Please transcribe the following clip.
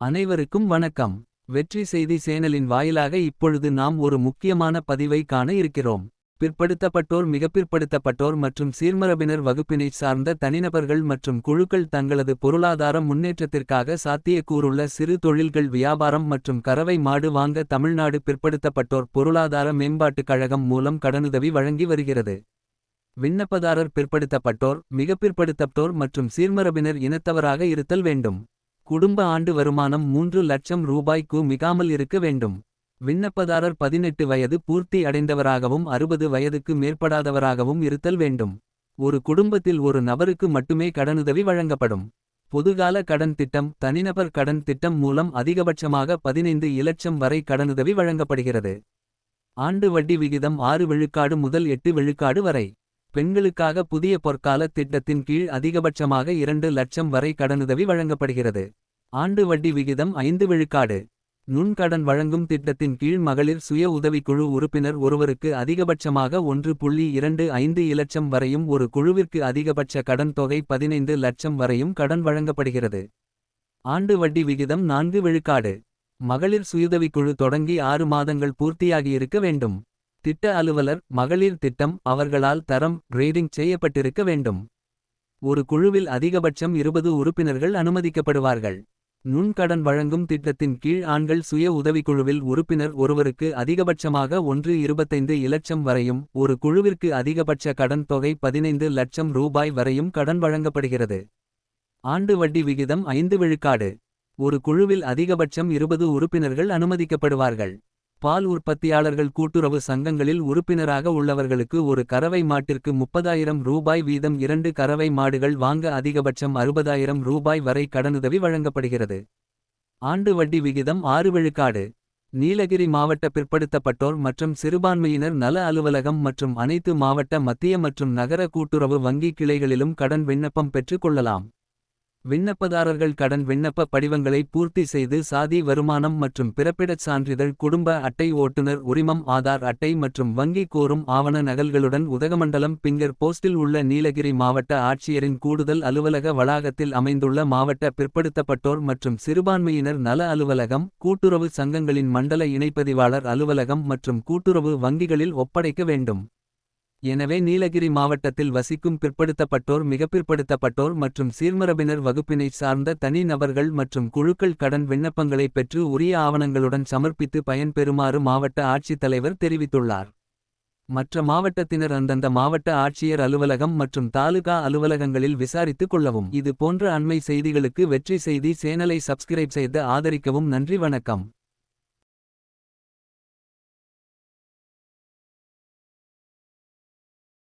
அனைவருக்கும் வணக்கம். வெற்றி செய்தி சேனலின் வாயிலாக இப்பொழுது நாம் ஒரு முக்கியமான பதிவை காண இருக்கிறோம். பிற்படுத்தப்பட்டோர் மிகப்பிற்படுத்தப்பட்டோர் மற்றும் சீர்மரபினர் வகுப்பினைச் சார்ந்த தனிநபர்கள் மற்றும் குழுக்கள் தங்களது பொருளாதார முன்னேற்றத்திற்காக சாத்தியக்கூறுள்ள சிறு தொழில்கள் வியாபாரம் மற்றும் கறவை மாடு வாங்க தமிழ்நாடு பிற்படுத்தப்பட்டோர் பொருளாதார மேம்பாட்டுக் கழகம் மூலம் கடனுதவி வழங்கி வருகிறது. விண்ணப்பதாரர் பிற்படுத்தப்பட்டோர் மிகப்பிற்படுத்தப்பட்டோர் மற்றும் சீர்மரபினர் இனத்தவராக இருத்தல் வேண்டும். குடும்ப ஆண்டு வருமானம் மூன்று லட்சம் ரூபாய்க்கு மிகாமல் இருக்க வேண்டும். விண்ணப்பதாரர் பதினெட்டு வயது பூர்த்தி அடைந்தவராகவும் அறுபது வயதுக்கு மேற்படாதவராகவும் இருத்தல் வேண்டும். ஒரு குடும்பத்தில் ஒரு நபருக்கு மட்டுமே கடனுதவி வழங்கப்படும். பொதுகால கடன் திட்டம் தனிநபர் கடன் திட்டம் மூலம் அதிகபட்சமாக பதினைந்து இலட்சம் வரை கடனுதவி வழங்கப்படுகிறது. ஆண்டு வட்டி விகிதம் ஆறு விழுக்காடு முதல் எட்டு விழுக்காடு வரை. பெண்களுக்காக புதிய பொற்கால திட்டத்தின் கீழ் அதிகபட்சமாக இரண்டு லட்சம் வரை கடனுதவி வழங்கப்படுகிறது. ஆண்டு வட்டி விகிதம் ஐந்து விழுக்காடு. நுண்கடன் வழங்கும் திட்டத்தின் கீழ் மகளிர் சுய உதவிக்குழு உறுப்பினர் ஒருவருக்கு அதிகபட்சமாக ஒன்று புள்ளி இரண்டு ஐந்து இலட்சம் வரையும் ஒரு குழுவிற்கு அதிகபட்ச கடன் தொகை பதினைந்து லட்சம் வரையும் கடன் வழங்கப்படுகிறது. ஆண்டு வட்டி விகிதம் நான்கு விழுக்காடு. மகளிர் சுயுதவிக்குழு தொடங்கி ஆறு மாதங்கள் பூர்த்தியாகியிருக்க வேண்டும். திட்ட அலுவலர் மகளிர் திட்டம் அவர்களால் தரம் கிரேடிங் செய்யப்பட்டிருக்க வேண்டும். ஒரு குழுவில் அதிகபட்சம் இருபது உறுப்பினர்கள் அனுமதிக்கப்படுவார்கள். நுண்கடன் வழங்கும் திட்டத்தின் கீழ் ஆண்கள் சுய உதவிக்குழுவில் உறுப்பினர் ஒருவருக்கு அதிகபட்சமாக ஒன்று இருபத்தைந்து இலட்சம் வரையும் ஒரு குழுவிற்கு அதிகபட்ச கடன் தொகை பதினைந்து லட்சம் ரூபாய் வரையும் கடன் வழங்கப்படுகிறது. ஆண்டு வட்டி விகிதம் ஐந்து விழுக்காடு. ஒரு குழுவில் அதிகபட்சம் இருபது உறுப்பினர்கள் அனுமதிக்கப்படுவார்கள். பால் உற்பத்தியாளர்கள் கூட்டுறவு சங்கங்களில் உறுப்பினராக உள்ளவர்களுக்கு ஒரு கறவை மாட்டிற்கு முப்பதாயிரம் ரூபாய் வீதம் இரண்டு கறவை மாடுகள் வாங்க அதிகபட்சம் அறுபதாயிரம் ரூபாய் வரை கடனுதவி வழங்கப்படுகிறது. ஆண்டு வட்டி விகிதம் ஆறு விழுக்காடு. நீலகிரி மாவட்ட பிற்படுத்தப்பட்டோர் மற்றும் சிறுபான்மையினர் நல அலுவலகம் மற்றும் அனைத்து மாவட்ட மத்திய மற்றும் நகர கூட்டுறவு வங்கி கிளைகளிலும் கடன் விண்ணப்பம் பெற்றுக் கொள்ளலாம். விண்ணப்பதாரர்கள் கடன் விண்ணப்ப படிவங்களை பூர்த்தி செய்து சாதி வருமானம் மற்றும் பிறப்பிடச் சான்றிதழ் குடும்ப அட்டை ஓட்டுநர் உரிமம் ஆதார் அட்டை மற்றும் வங்கி கோரும் ஆவண நகல்களுடன் உதகமண்டலம் பிங்கர் போஸ்டில் உள்ள நீலகிரி மாவட்ட ஆட்சியரின் கூடுதல் அலுவலக வளாகத்தில் அமைந்துள்ள மாவட்ட பிற்படுத்தப்பட்டோர் மற்றும் சிறுபான்மையினர் நல அலுவலகம் கூட்டுறவு சங்கங்களின் மண்டல இணைப்பதிவாளர் அலுவலகம் மற்றும் கூட்டுறவு வங்கிகளில் ஒப்படைக்க வேண்டும். எனவே நீலகிரி மாவட்டத்தில் வசிக்கும் பிற்படுத்தப்பட்டோர் மிகப்பிற்படுத்தப்பட்டோர் மற்றும் சீர்மரபினர் வகுப்பினைச் சார்ந்த தனி நபர்கள் மற்றும் குழுக்கள் கடன் விண்ணப்பங்களை பெற்று உரிய ஆவணங்களுடன் சமர்ப்பித்து பயன்பெறுமாறு மாவட்ட ஆட்சித்தலைவர் தெரிவித்துள்ளார். மற்ற மாவட்டத்தினர் அந்தந்த மாவட்ட ஆட்சியர் அலுவலகம் மற்றும் தாலுகா அலுவலகங்களில் விசாரித்துக் கொள்ளவும். இது போன்ற அண்மை செய்திகளுக்கு வெற்றி செய்தி சேனலை சப்ஸ்கிரைப் செய்து ஆதரிக்கவும் நன்றி வணக்கம்.